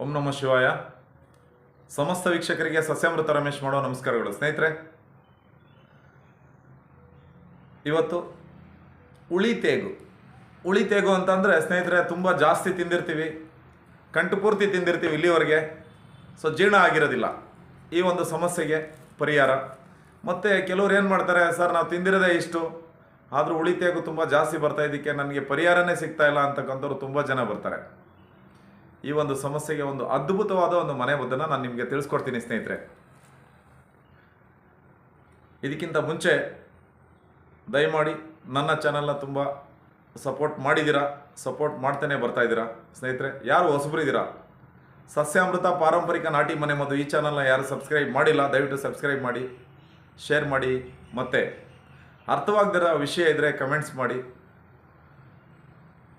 ಓಂ ನಮ ಶಿವಾಯ. ಸಮಸ್ತ ವೀಕ್ಷಕರಿಗೆ ಸಸ್ಯಾಮೃತ ರಮೇಶ್ ಮಾಡೋ ನಮಸ್ಕಾರಗಳು. ಸ್ನೇಹಿತರೆ, ಇವತ್ತು ಉಳಿತೇಗು ಉಳಿತೇಗು ಅಂತಂದರೆ ಸ್ನೇಹಿತರೆ, ತುಂಬ ಜಾಸ್ತಿ ತಿಂದಿರ್ತೀವಿ, ಕಂಟು ಪೂರ್ತಿ ತಿಂದಿರ್ತೀವಿ ಇಲ್ಲಿವರೆಗೆ. ಸೊ ಜೀರ್ಣ ಆಗಿರೋದಿಲ್ಲ. ಈ ಒಂದು ಸಮಸ್ಯೆಗೆ ಪರಿಹಾರ. ಮತ್ತು ಕೆಲವ್ರು ಏನು ಮಾಡ್ತಾರೆ, ಸರ್, ನಾವು ತಿಂದಿರೋದೇ ಇಷ್ಟು. ಆದರೂ ಉಳಿತೇಗು ತುಂಬ ಜಾಸ್ತಿ ಬರ್ತಾ ಇದಕ್ಕೆ, ನನಗೆ ಪರಿಹಾರನೇ ಸಿಗ್ತಾ ಇಲ್ಲ ಅಂತಕ್ಕಂಥವ್ರು ತುಂಬ ಜನ ಬರ್ತಾರೆ. ಈ ಒಂದು ಸಮಸ್ಯೆಗೆ ಒಂದು ಅದ್ಭುತವಾದ ಒಂದು ಮನೆ ಮದ್ದನ್ನು ನಾನು ನಿಮಗೆ ತಿಳಿಸ್ಕೊಡ್ತೀನಿ, ಸ್ನೇಹಿತರೆ. ಇದಕ್ಕಿಂತ ಮುಂಚೆ ದಯಮಾಡಿ ನನ್ನ ಚಾನಲ್ನ ತುಂಬ ಸಪೋರ್ಟ್ ಮಾಡಿದ್ದೀರಾ? ಸಪೋರ್ಟ್ ಮಾಡ್ತಾನೆ ಬರ್ತಾ ಇದ್ದೀರಾ? ಸ್ನೇಹಿತರೆ, ಯಾರು ಹೊಸಬರಿದ್ದೀರಾ ಸಸ್ಯಾಮೃತ ಪಾರಂಪರಿಕ ನಾಟಿ ಮನೆ ಮದ್ದು ಈ ಚಾನಲ್ನ ಯಾರು ಸಬ್ಸ್ಕ್ರೈಬ್ ಮಾಡಿಲ್ಲ, ದಯವಿಟ್ಟು ಸಬ್ಸ್ಕ್ರೈಬ್ ಮಾಡಿ ಶೇರ್ ಮಾಡಿ. ಮತ್ತು ಅರ್ಥವಾಗದಿರೋ ವಿಷಯ ಇದ್ದರೆ ಕಮೆಂಟ್ಸ್ ಮಾಡಿ.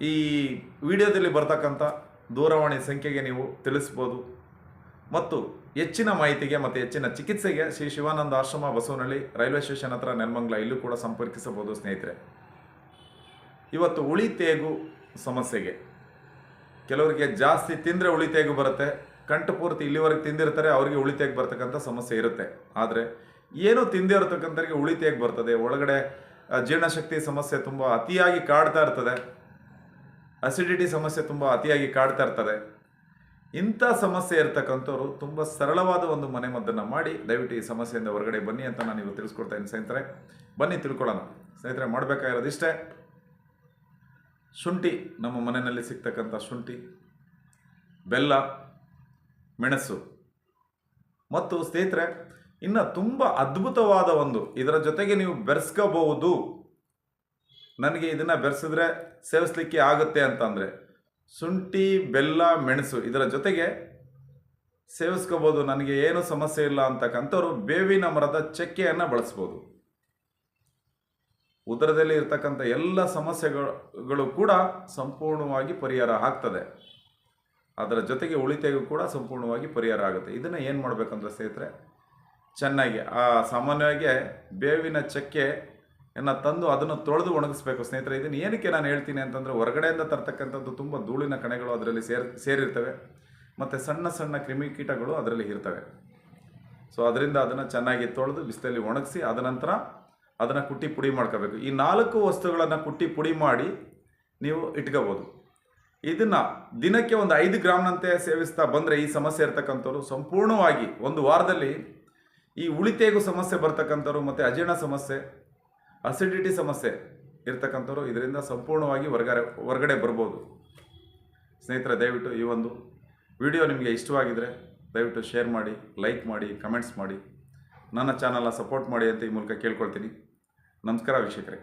ಈ ವಿಡಿಯೋದಲ್ಲಿ ಬರ್ತಕ್ಕಂಥ ದೂರವಾಣಿ ಸಂಖ್ಯೆಗೆ ನೀವು ತಿಳಿಸ್ಬೋದು. ಮತ್ತು ಹೆಚ್ಚಿನ ಮಾಹಿತಿಗೆ ಮತ್ತು ಹೆಚ್ಚಿನ ಚಿಕಿತ್ಸೆಗೆ ಶ್ರೀ ಶಿವಾನಂದ ಆಶ್ರಮ ಬಸವನಹಳ್ಳಿ ರೈಲ್ವೆ ಸ್ಟೇಷನ್ ಹತ್ರ ನೆನ್ಮಂಗ್ಲ ಇಲ್ಲೂ ಕೂಡ ಸಂಪರ್ಕಿಸಬಹುದು ಸ್ನೇಹಿತರೆ. ಇವತ್ತು ಉಳಿತೇಗು ಸಮಸ್ಯೆಗೆ. ಕೆಲವರಿಗೆ ಜಾಸ್ತಿ ತಿಂದರೆ ಉಳಿತೇಗು ಬರುತ್ತೆ, ಕಂಟು ಪೂರ್ತಿ ಇಲ್ಲಿವರೆಗೆ ತಿಂದಿರ್ತಾರೆ, ಅವರಿಗೆ ಉಳಿತೇಗು ಬರ್ತಕ್ಕಂಥ ಸಮಸ್ಯೆ ಇರುತ್ತೆ. ಆದರೆ ಏನು ತಿಂದೇ ಇರತಕ್ಕಂಥವ್ರಿಗೆ ಉಳಿತೇಗ್ ಬರ್ತದೆ? ಒಳಗಡೆ ಜೀರ್ಣಶಕ್ತಿ ಸಮಸ್ಯೆ ತುಂಬ ಅತಿಯಾಗಿ ಕಾಡ್ತಾ ಇರ್ತದೆ. ಅಸಿಡಿಟಿ ಸಮಸ್ಯೆ ತುಂಬ ಅತಿಯಾಗಿ ಕಾಡ್ತಾ ಇರ್ತದೆ. ಇಂಥ ಸಮಸ್ಯೆ ಇರ್ತಕ್ಕಂಥವ್ರು ತುಂಬ ಸರಳವಾದ ಒಂದು ಮನೆ ಮದ್ದನ್ನು ಮಾಡಿ ದಯವಿಟ್ಟು ಈ ಸಮಸ್ಯೆಯಿಂದ ಹೊರಗಡೆ ಬನ್ನಿ ಅಂತ ನಾನು ಇವತ್ತು ತಿಳಿಸ್ಕೊಡ್ತಾ ಇದ್ದೀನಿ ಸ್ನೇಹಿತರೆ. ಬನ್ನಿ ತಿಳ್ಕೊಳ್ಳೋಣ. ಸ್ನೇಹಿತರೆ ಮಾಡಬೇಕಾಗಿರೋದಿಷ್ಟೇ ಶುಂಠಿ, ನಮ್ಮ ಮನೆಯಲ್ಲಿ ಸಿಗ್ತಕ್ಕಂಥ ಶುಂಠಿ, ಬೆಲ್ಲ, ಮೆಣಸು. ಮತ್ತು ಸ್ನೇಹಿತರೆ, ಇನ್ನು ತುಂಬ ಅದ್ಭುತವಾದ ಒಂದು, ಇದರ ಜೊತೆಗೆ ನೀವು ಬೆರೆಸ್ಕೋಬಹುದು. ನನಗೆ ಇದನ್ನು ಬೆರೆಸಿದ್ರೆ ಸೇವಿಸ್ಲಿಕ್ಕೆ ಆಗುತ್ತೆ ಅಂತಂದರೆ ಶುಂಠಿ, ಬೆಲ್ಲ, ಮೆಣಸು ಇದರ ಜೊತೆಗೆ ಸೇವಿಸ್ಕೋಬೋದು. ನನಗೆ ಏನು ಸಮಸ್ಯೆ ಇಲ್ಲ ಅಂತಕ್ಕಂಥವ್ರು ಬೇವಿನ ಮರದ ಚಕ್ಕೆಯನ್ನು ಬಳಸ್ಬೋದು. ಉದರದಲ್ಲಿ ಇರ್ತಕ್ಕಂಥ ಎಲ್ಲ ಸಮಸ್ಯೆಗಳು ಕೂಡ ಸಂಪೂರ್ಣವಾಗಿ ಪರಿಹಾರ ಆಗ್ತದೆ. ಅದರ ಜೊತೆಗೆ ಉಳಿತೆಗೂ ಕೂಡ ಸಂಪೂರ್ಣವಾಗಿ ಪರಿಹಾರ ಆಗುತ್ತೆ. ಇದನ್ನು ಏನು ಮಾಡಬೇಕಂದ್ರೆ ಸ್ನೇಹಿತರೆ, ಚೆನ್ನಾಗಿ ಆ ಸಾಮಾನ್ಯವಾಗಿ ಬೇವಿನ ಚಕ್ಕೆಯನ್ನು ತಂದು ಅದನ್ನು ತೊಳೆದು ಒಣಗಿಸ್ಬೇಕು. ಸ್ನೇಹಿತರೆ, ಇದನ್ನು ಏನಕ್ಕೆ ನಾನು ಹೇಳ್ತೀನಿ ಅಂತಂದರೆ ಹೊರಗಡೆಯಿಂದ ತರ್ತಕ್ಕಂಥದ್ದು ತುಂಬ ಧೂಳಿನ ಕಣಗಳು ಅದರಲ್ಲಿ ಸೇರ್, ಸೇರಿರ್ತವೆ. ಮತ್ತು ಸಣ್ಣ ಸಣ್ಣ ಕ್ರಿಮಿಕೀಟಗಳು ಅದರಲ್ಲಿ ಇರ್ತವೆ. ಸೊ ಅದರಿಂದ ಅದನ್ನು ಚೆನ್ನಾಗಿ ತೊಳೆದು ಬಿಸಿಲಲ್ಲಿ ಒಣಗಿಸಿ ಅದನಂತರ ಅದನ್ನು ಕುಟ್ಟಿ ಪುಡಿ ಮಾಡ್ಕೋಬೇಕು. ಈ ನಾಲ್ಕು ವಸ್ತುಗಳನ್ನು ಕುಟ್ಟಿ ಪುಡಿ ಮಾಡಿ ನೀವು ಇಟ್ಕೋಬೋದು. ಇದನ್ನು ದಿನಕ್ಕೆ ಒಂದು ಐದು ಗ್ರಾಮ್ನಂತೆ ಸೇವಿಸ್ತಾ ಬಂದರೆ ಈ ಸಮಸ್ಯೆ ಇರ್ತಕ್ಕಂಥವ್ರು ಸಂಪೂರ್ಣವಾಗಿ ಒಂದು ವಾರದಲ್ಲಿ ಈ ಉಳಿತೆಗೂ ಸಮಸ್ಯೆ ಬರ್ತಕ್ಕಂಥವ್ರು ಮತ್ತು ಅಜೀರ್ಣ ಸಮಸ್ಯೆ ಅಸಿಡಿಟಿ ಸಮಸ್ಯೆ ಇರ್ತಕ್ಕಂಥವ್ರು ಇದರಿಂದ ಸಂಪೂರ್ಣವಾಗಿ ಹೊರಗಡೆ ಹೊರಗಡೆ ಬರ್ಬೋದು. ಸ್ನೇಹಿತರೆ, ದಯವಿಟ್ಟು ಈ ಒಂದು ವಿಡಿಯೋ ನಿಮಗೆ ಇಷ್ಟವಾಗಿದ್ದರೆ ದಯವಿಟ್ಟು ಶೇರ್ ಮಾಡಿ, ಲೈಕ್ ಮಾಡಿ, ಕಮೆಂಟ್ಸ್ ಮಾಡಿ. ನನ್ನ ಚಾನಲ್ನ ಸಪೋರ್ಟ್ ಮಾಡಿ ಅಂತ ಈ ಮೂಲಕ ಕೇಳ್ಕೊಳ್ತೀನಿ. ನಮಸ್ಕಾರ ವೀಕ್ಷಕರೇ.